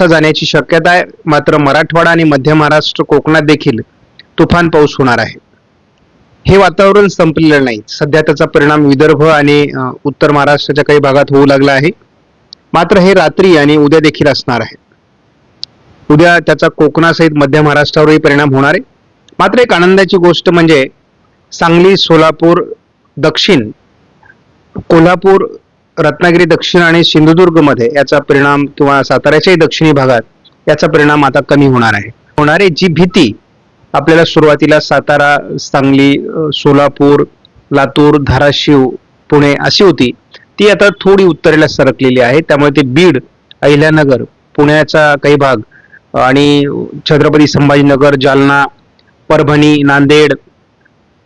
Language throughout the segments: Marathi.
असा जाण्याची शक्यता आहे. मात्र मराठवाडा आणि मध्य महाराष्ट्र कोकणात देखील तुफान पाऊस होणार आहे. हे वातावरण संपलेलं नाही. सध्या त्याचा परिणाम विदर्भ आणि उत्तर महाराष्ट्राच्या काही भागात होऊ लागला आहे. मात्र हे रात्री आणि उद्या देखील असणार आहे. उद्या त्याचा कोकणासहित मध्य महाराष्ट्रावरही परिणाम होणार आहे. मात्र एक आनंदाची गोष्ट म्हणजे सांगली सोलापूर दक्षिण कोल्हापूर रत्नागिरी दक्षिण आणि सिंधुदुर्गमध्ये याचा परिणाम किंवा साताऱ्याच्याही दक्षिणी भागात याचा परिणाम आता कमी होणार आहे. होणारी जी भीती आपल्याला सुरुवातीला सातारा सांगली सोलापूर लातूर धाराशिव पुणे अशी होती ती आता थोडी उत्तरेला सरकलेली आहे. त्यामुळे ते बीड अहिल्यानगर पुण्याचा काही भाग आणि छत्रपती संभाजीनगर जालना परभणी नांदेड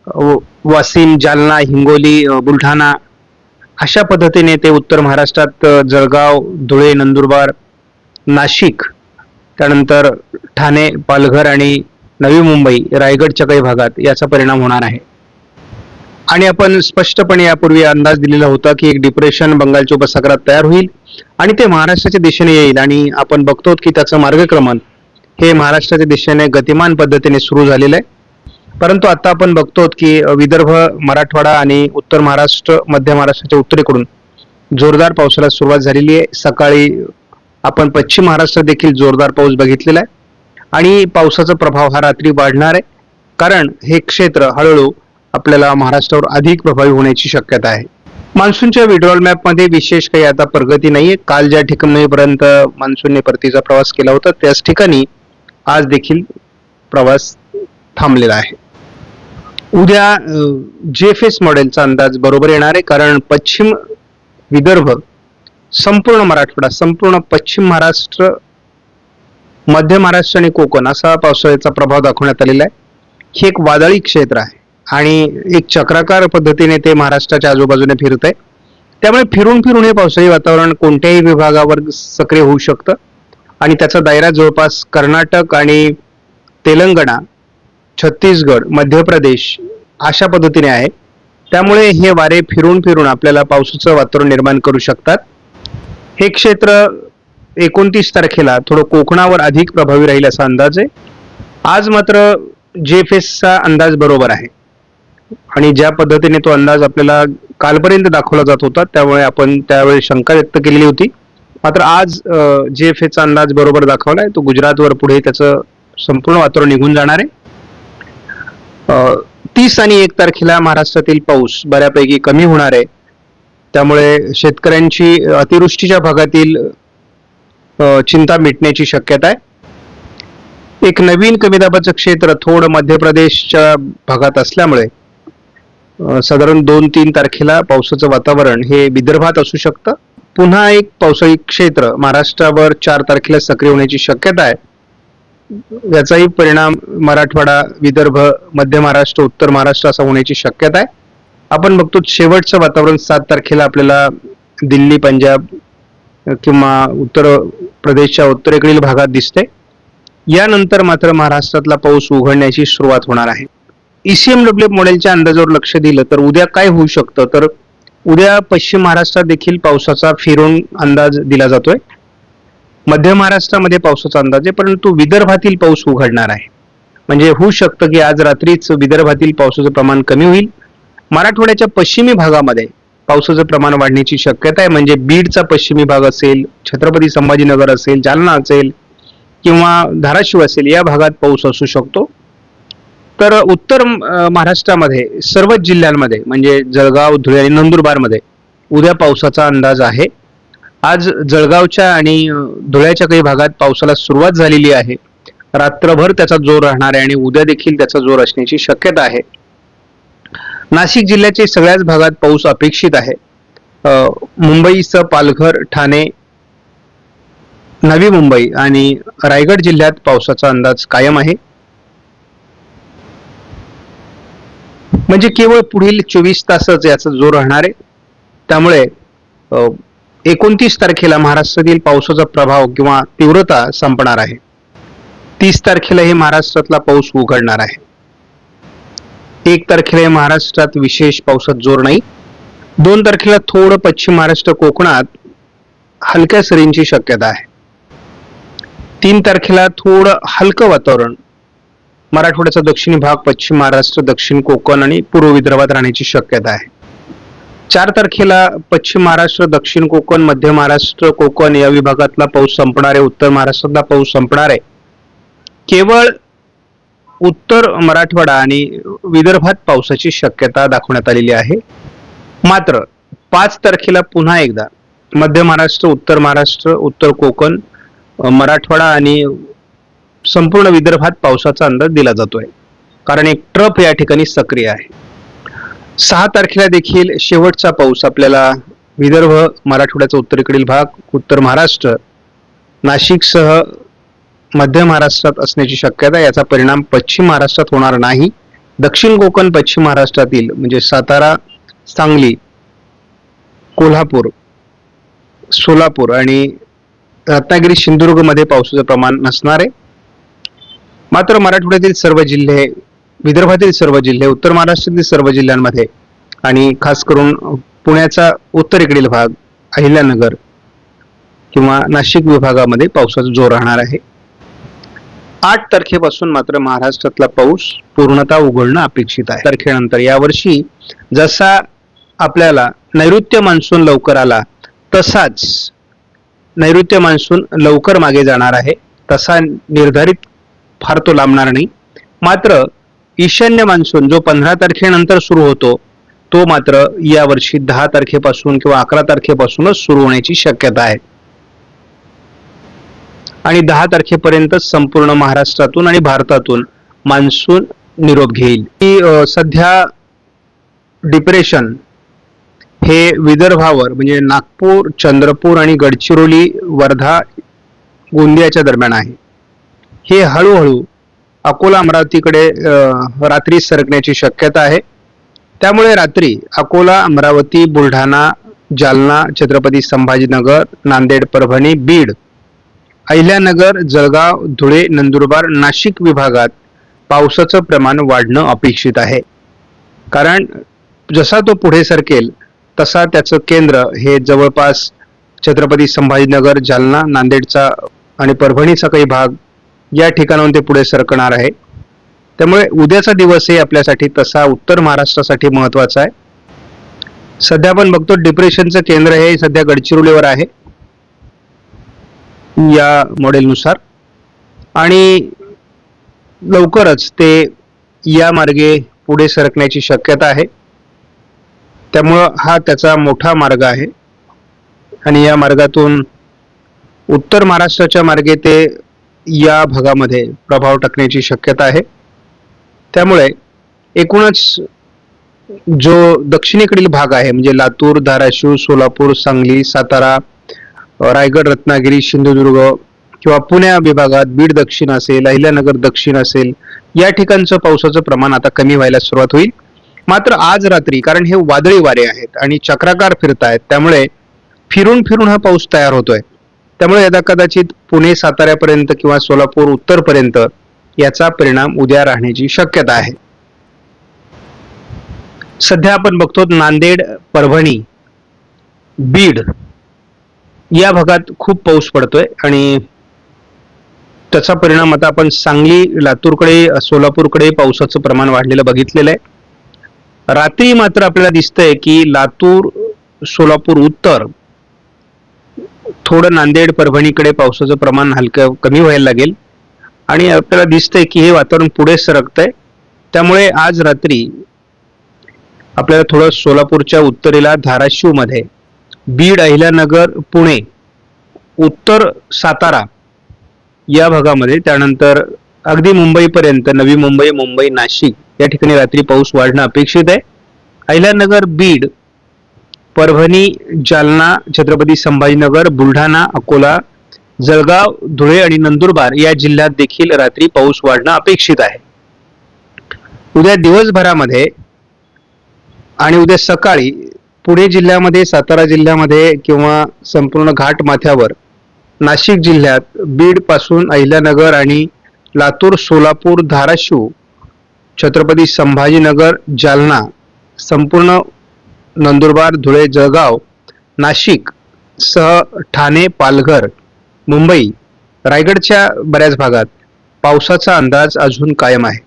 अ, वाशिम जालना हिंगोली बुलढाणा अशा पद्धतीने ते उत्तर महाराष्ट्रात जळगाव धुळे नंदुरबार नाशिक त्यानंतर ठाणे पालघर आणि नवी मुंबई रायगडच्या काही भागात याचा परिणाम होणार आहे. आणि आपण स्पष्टपणे यापूर्वी अंदाज दिलेला होता की एक डिप्रेशन बंगालच्या उपसागरात तयार होईल आणि ते महाराष्ट्राच्या दिशेने येईल आणि आपण बघतो की त्याचं मार्गक्रमण हे महाराष्ट्राच्या दिशेने गतिमान पद्धतीने सुरू झालेलं आहे. परंतु आता आपण बघतो की विदर्भ मराठवाडा आणि उत्तर महाराष्ट्र मध्य महाराष्ट्राच्या उत्तरेकडून जोरदार पावसाला सुरुवात झालेली आहे. सकाळी आपण पश्चिम महाराष्ट्रात देखील जोरदार पाऊस बघितलेला आहे. आणि पावसाचा प्रभाव हा रात्री वाढणार आहे. कारण हे क्षेत्र हळूहळू आपल्याला महाराष्ट्रावर अधिक प्रभावी होण्याची शक्यता आहे. मान्सूनच्या विड्रॉल मॅपमध्ये विशेष काही आता प्रगती नाहीये. काल ज्या ठिकाणीपर्यंत मान्सूनने परतीचा प्रवास केला होता त्याच ठिकाणी आज देखील प्रवास थांबलेला आहे. उद्या जेएफएस मॉडेलचा अंदाज बरोबर येणार आहे कारण पश्चिम विदर्भ संपूर्ण मराठवाडा संपूर्ण पश्चिम महाराष्ट्र मध्य महाराष्ट्र आणि कोकण असा पावसाळ्याचा प्रभाव दाखवण्यात आलेला आहे. हे एक वादळी क्षेत्र आहे आणि एक चक्राकार पद्धतीने ते महाराष्ट्राच्या आजूबाजूने फिरत आहे त्यामुळे फिरून फिरून हे पावसाळी वातावरण कोणत्याही विभागावर सक्रिय होऊ शकतं. आणि त्याचा दायरा जवळपास कर्नाटक आणि तेलंगणा छत्तीसगड मध्य प्रदेश अशा पद्धतीने आहे. त्यामुळे हे वारे फिरून फिरून आपल्याला पावसाचं वातावरण निर्माण करू शकतात. हे क्षेत्र एकोणतीस तारखेला थोडं कोकणावर अधिक प्रभावी राहील असा अंदाज आहे. आज मात्र जेफेसचा अंदाज बरोबर आहे. आणि ज्या पद्धतीने तो अंदाज आपल्याला कालपर्यंत दाखवला जात होता त्यामुळे आपण त्यावेळी शंका व्यक्त केलेली होती. मात्र आज जेएफएचा अंदाज बरोबर दाखवला आहे तो गुजरातवर पुढे त्याचं संपूर्ण वातावरण निघून जाणार आहे. तीस आणि एक तारखेला महाराष्ट्रातील पाऊस बऱ्यापैकी कमी होणार आहे. त्यामुळे शेतकऱ्यांची अतिवृष्टीच्या भागातील चिंता मिटण्याची शक्यता आहे. एक नवीन कमी दाबाचं क्षेत्र थोडं मध्य प्रदेशच्या भागात असल्यामुळे साधारण दोन तीन तारखेला पावसाचं वातावरण हे विदर्भात असू शकतं. पुन्हा एक पावसाळी क्षेत्र महाराष्ट्रावर चार तारखेला सक्रिय होण्याची शक्यता आहे. याचाही परिणाम मराठवाडा विदर्भ मध्य महाराष्ट्र उत्तर महाराष्ट्र असा होण्याची शक्यता आहे. आपण बघतो शेवटचं वातावरण सात तारखेला आपल्याला दिल्ली पंजाब किंवा उत्तर प्रदेशच्या उत्तरेकडील भागात दिसते यानंतर मात्र महाराष्ट्रातला पाऊस उघडण्याची सुरुवात होणार आहे. E ईसीएमडब्ल्यू मॉडेलच्या अंदाजावर लक्ष दिलं तर उद्या काय होऊ शकतं? तर उद्या पश्चिम महाराष्ट्रात देखील पावसाचा फिरून अंदाज दिला जातोय. मध्य महाराष्ट्रामध्ये पावसाचा अंदाज आहे परंतु विदर्भातील पाऊस उघडणार आहे. म्हणजे होऊ शकतं की आज रात्रीच विदर्भातील पावसाचं प्रमाण कमी होईल. मराठवाड्याच्या पश्चिमी भागामध्ये पावसाचं प्रमाण वाढण्याची शक्यता आहे म्हणजे बीडचा पश्चिमी भाग असेल छत्रपती संभाजीनगर असेल जालना असेल किंवा धाराशिव असेल या भागात पाऊस असू शकतो. तर उत्तर महाराष्ट्रामध्ये सर्वच जिल्ह्यांमध्ये म्हणजे जळगाव धुळे आणि नंदुरबारमध्ये उद्या पावसाचा अंदाज आहे. आज जळगावच्या आणि धुळ्याच्या काही भागात पावसाला सुरुवात झालेली आहे. रात्रभर त्याचा जोर राहणार आहे आणि उद्या देखील त्याचा जोर असण्याची शक्यता आहे. नाशिक जिल्ह्याच्या सगळ्याच भागात पाऊस अपेक्षित आहे. मुंबईचं मुंबईसह पालघर ठाणे नवी मुंबई आणि रायगड जिल्ह्यात पावसाचा अंदाज कायम आहे. म्हणजे केवळ पुढील चोवीस तासच याचा जोर राहणार आहे. त्यामुळे एकोणतीस तारखेला महाराष्ट्रातील पावसाचा प्रभाव किंवा तीव्रता संपणार आहे. तीस तारखेला हे महाराष्ट्रातला पाऊस उघडणार आहे. एक तारखेला हे महाराष्ट्रात विशेष पावसात जोर नाही. दोन तारखेला थोडं पश्चिम महाराष्ट्र कोकणात हलक्या सरींची शक्यता आहे. तीन तारखेला थोडं हलकं वातावरण. मराठवाड्याचा दक्षिणी भाग पश्चिम महाराष्ट्र दक्षिण कोकण आणि पूर्व विदर्भात राहण्याची शक्यता आहे. चार तारखेला पश्चिम महाराष्ट्र दक्षिण कोकण मध्य महाराष्ट्र कोकण या विभागातला पाऊस संपणार आहे उत्तर महाराष्ट्रातला पाऊस संपणार आहे. केवळ उत्तर मराठवाडा आणि विदर्भात पावसाची शक्यता दाखवण्यात आलेली आहे. मात्र पाच तारखेला पुन्हा एकदा मध्य महाराष्ट्र उत्तर महाराष्ट्र उत्तर कोकण मराठवाडा आणि संपूर्ण विदर्भात पावसाचा अंदाज दिला जातोय. कारण एक ट्रप या ठिकाणी सक्रिय आहे. सहा तारखेला देखील शेवटचा पाऊस आपल्याला विदर्भ मराठवाड्याचा उत्तरेकडील भाग उत्तर महाराष्ट्र नाशिकसह मध्य महाराष्ट्रात असण्याची शक्यता याचा परिणाम पश्चिम महाराष्ट्रात होणार नाही. दक्षिण कोकण पश्चिम महाराष्ट्रातील म्हणजे सातारा सांगली कोल्हापूर सोलापूर आणि रत्नागिरी सिंधुदुर्गमध्ये पावसाचं प्रमाण नसणार आहे. मात्र मराठवाड्यातील सर्व जिल्हे विदर्भातील सर्व जिल्हे उत्तर महाराष्ट्रातील सर्व जिल्ह्यांमध्ये आणि खास करून पुण्याचा उत्तरेकडील भाग अहिल्यानगर किंवा नाशिक विभागामध्ये पावसाचा जोर राहणार आहे. आठ तारखेपासून मात्र महाराष्ट्रातला पाऊस पूर्णतः उघडणं अपेक्षित आहे. तारखेनंतर यावर्षी जसा आपल्याला नैऋत्य मान्सून लवकर आला तसाच नैऋत्य मान्सून लवकर मागे जाणार आहे. तसा निर्धारित फार तो लांबणार नाही. मात्र ईशान्य मान्सून जो पंधरा तारखेनंतर सुरू होतो तो मात्र यावर्षी दहा तारखेपासून किंवा अकरा तारखेपासूनच सुरू होण्याची शक्यता आहे. आणि दहा तारखेपर्यंत संपूर्ण महाराष्ट्रातून आणि भारतातून मान्सून निरोप घेईल. की सध्या डिप्रेशन हे विदर्भावर म्हणजे नागपूर चंद्रपूर आणि गडचिरोली वर्धा गोंदियाच्या दरम्यान आहे. हे हळूहळू अकोला अमरावतीकडे रात्री सरकण्याची शक्यता आहे. त्यामुळे रात्री अकोला अमरावती बुलढाणा जालना छत्रपती संभाजीनगर नांदेड परभणी बीड अहिल्यानगर जळगाव धुळे नंदुरबार नाशिक विभागात पावसाचं प्रमाण वाढणं अपेक्षित आहे. कारण जसा तो पुढे सरकेल तसा त्याचं केंद्र हे जवळपास छत्रपती संभाजीनगर जालना नांदेडचा आणि परभणीचा काही भाग या ठिकाणाहून ते पुढे सरकणार आहे. त्यामुळे उद्याचा दिवस हे आपल्यासाठी तसा उत्तर महाराष्ट्रासाठी महत्त्वाचा आहे. सध्या आपण बघतो डिप्रेशनचं केंद्र हे सध्या गडचिरोलीवर आहे. या मॉडेलनुसार आणि लवकरच ते या मार्गे पुढे सरकण्याची शक्यता आहे. त्यामुळं हा त्याचा मोठा मार्ग आहे. आणि या मार्गातून उत्तर महाराष्ट्राच्या मार्गे ते या भागामध्ये प्रभाव टाकण्याची शक्यता आहे. त्यामुळे एकूणच जो दक्षिणेकडील भाग आहे म्हणजे लातूर धाराशिव सोलापूर सांगली सातारा रायगड रत्नागिरी सिंधुदुर्ग किंवा पुण्या विभागात बीड दक्षिण असेल अहिल्यानगर दक्षिण असेल या ठिकाणचं पावसाचं प्रमाण आता कमी व्हायला सुरुवात होईल. मात्र आज रात्री कारण हे वादळी वारे आहेत आणि चक्राकार फिरत आहेत त्यामुळे फिरून फिरून हा पाऊस तयार होतोय. त्यामुळे यदा कदाचित पुणे साताऱ्यापर्यंत किंवा सोलापूर उत्तरपर्यंत याचा परिणाम उद्या राहण्याची शक्यता आहे. सध्या आपण बघतो नांदेड परभणी बीड या भागात खूप पाऊस पडतोय आणि त्याचा परिणाम आता आपण सांगली लातूरकडे सोलापूरकडे पावसाचं प्रमाण वाढलेलं बघितलेलं आहे. रात्री मात्र आपल्याला दिसतंय की लातूर सोलापूर उत्तर थोडं नांदेड परभणीकडे पावसाचं प्रमाण हलकं कमी व्हायला लागेल. आणि आपल्याला दिसतंय की हे वातावरण पुढे सरकतंय. त्यामुळे आज रात्री आपल्याला थोडं सोलापूरच्या उत्तरेला धाराशिवमध्ये बीड अहिल्यानगर पुणे उत्तर सातारा या भागामध्ये त्यानंतर अगदी मुंबईपर्यंत नवी मुंबई मुंबई नाशिक या ठिकाणी रात्री पाऊस वाढणं अपेक्षित आहे. अहिल्यानगर बीड परभणी जालना छत्रपती संभाजीनगर बुलढाणा अकोला जळगाव धुळे आणि नंदुरबार या जिल्ह्यात देखील रात्री पाऊस वाढणं अपेक्षित आहे. उद्या दिवसभरामध्ये आणि उद्या सकाळी पुणे जिल्ह्यामध्ये सातारा जिल्ह्यामध्ये किंवा संपूर्ण घाट माथ्यावर नाशिक जिल्ह्यात बीडपासून अहिल्यानगर आणि लातूर सोलापूर धाराशिव छत्रपती संभाजीनगर जालना संपूर्ण नंदुरबार धुळे जळगाव नाशिक सह ठाणे पालघर मुंबई रायगडच्या बऱ्याच भागात पावसाचा अंदाज अजून कायम आहे.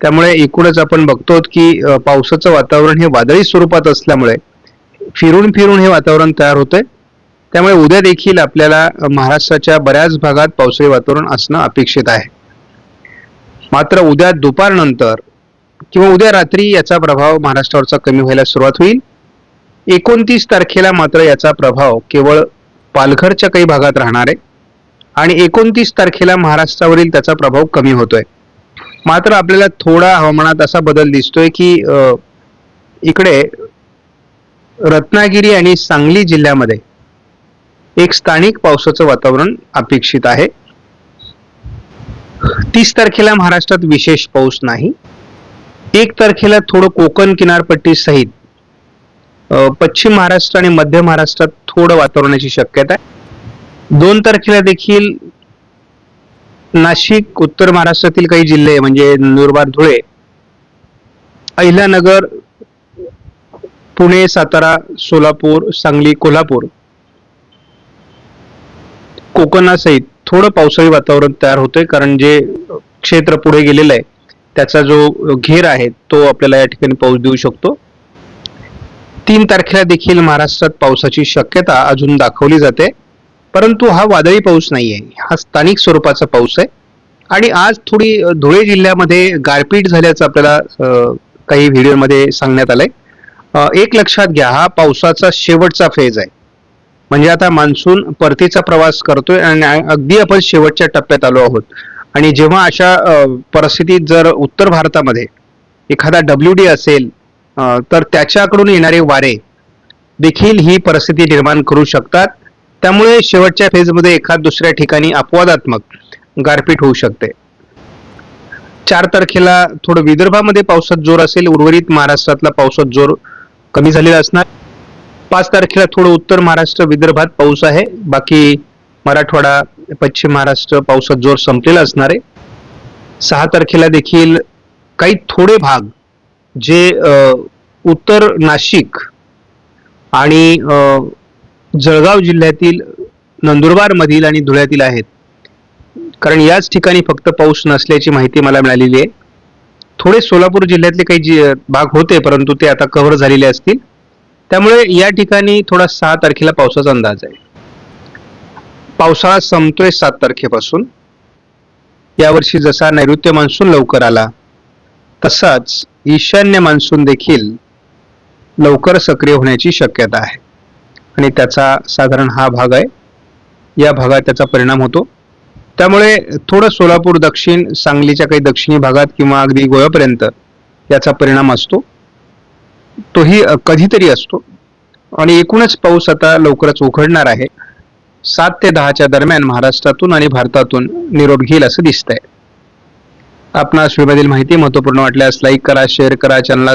त्यामुळे एकूणच आपण बघतो की पावसाचं वातावरण हे वादळी स्वरूपात असल्यामुळे फिरून फिरून हे वातावरण तयार होतंय. त्यामुळे उद्या देखील आपल्याला महाराष्ट्राच्या बऱ्याच भागात पावसाळी वातावरण असणं अपेक्षित आहे. मात्र उद्या दुपारनंतर किंवा उद्या रात्री याचा प्रभाव महाराष्ट्रावरचा कमी व्हायला सुरुवात होईल. एकोणतीस तारखेला मात्र याचा प्रभाव केवळ पालघरच्या काही भागात राहणार आहे. आणि एकोणतीस तारखेला महाराष्ट्रावरील त्याचा प्रभाव कमी होतोय. मात्र आपल्याला थोडा हवामानात असा बदल दिसतोय की इकडे रत्नागिरी आणि सांगली जिल्ह्यामध्ये एक स्थानिक पावसाचं वातावरण अपेक्षित आहे. तीस तारखेला महाराष्ट्रात विशेष पाऊस नाही. एक तारखेला थोडं कोकण किनारपट्टी सहित पश्चिम महाराष्ट्र आणि मध्य महाराष्ट्रात थोडं वातावरणाची शक्यता आहे. दोन तारखेला देखील नाशिक उत्तर महाराष्ट्रातील काही जिल्हे म्हणजे नंदुरबार धुळे अहिल्यानगर पुणे सातारा सोलापूर सांगली कोल्हापूर कोकणासहित थोडं पावसाळी वातावरण तयार होतंय. कारण जे क्षेत्र पुढे गेलेलं आहे त्याचा जो घेर आहे तो आपल्याला या ठिकाणी पाऊस देऊ शकतो. तीन तारखेला देखील महाराष्ट्रात पावसाची शक्यता अजून दाखवली जाते. परंतु हा वादळी पाऊस नाहीये. हा स्थानिक स्वरूपाचा पाऊस आहे. आणि आज थोडी धुळे जिल्ह्यामध्ये गारपीट झाल्याचं आपल्याला काही व्हिडिओमध्ये सांगण्यात आलंय. एक लक्षात घ्या हा पावसाचा शेवटचा फेज आहे. म्हणजे आता मान्सून परतीचा प्रवास करतोय आणि अगदी आपण शेवटच्या टप्प्यात आलो आहोत. आणि जेव्हा अशा परिस्थितीत जर उत्तर भारतामध्ये एखादा डब्ल्यू डी असेल तर त्याच्याकडून येणारे वारे देखील ही परिस्थिती निर्माण करू शकतात. त्यामुळे शेवटच्या फेजमध्ये एखाद दुसऱ्या ठिकाणी अपवादात्मक गारपीट होऊ शकते. चार तारखेला थोडं विदर्भामध्ये पावसात जोर असेल उर्वरित महाराष्ट्रातला पावसात जोर कमी झालेला असणार. पाच तारखेला थोडं उत्तर महाराष्ट्र विदर्भात पाऊस आहे. बाकी मराठवाडा पश्चिम महाराष्ट्र पावसात जोर संपलेला असणार आहे. सहा तारखेला देखील काही थोडे भाग जे उत्तर नाशिक आणि जळगाव जिल्ह्यातील नंदुरबार मधील आणि धुळ्यातील आहेत. कारण याच ठिकाणी फक्त पाऊस नसल्याची माहिती मला मिळालेली आहे. थोडे सोलापूर जिल्ह्यातले काही जे भाग होते परंतु ते आता कव्हर झालेले असतील. त्यामुळे या ठिकाणी थोडा सहा तारखेला पावसाचा अंदाज आहे. पावसाळा संपतोय सात तारखेपासून. यावर्षी जसा नैऋत्य मान्सून लवकर आला तसाच ईशान्य मान्सून देखील लवकर सक्रिय होण्याची शक्यता आहे. आणि त्याचा साधारण हा भाग आहे. या भागात त्याचा परिणाम होतो. त्यामुळे थोडं सोलापूर दक्षिण सांगलीच्या काही दक्षिणी भागात किंवा अगदी गोव्यापर्यंत याचा परिणाम असतो. तोही कधीतरी असतो. आणि एकूणच पाऊस आता लवकरच उघडणार आहे. सात ते दहाच्या दरम्यान महाराष्ट्रातून आणि भारतातून निरोप घेईल असं दिसतंय. आपणास व्हिडिओमधील माहिती महत्त्वपूर्ण वाटल्यास लाईक करा शेअर करा चॅनलला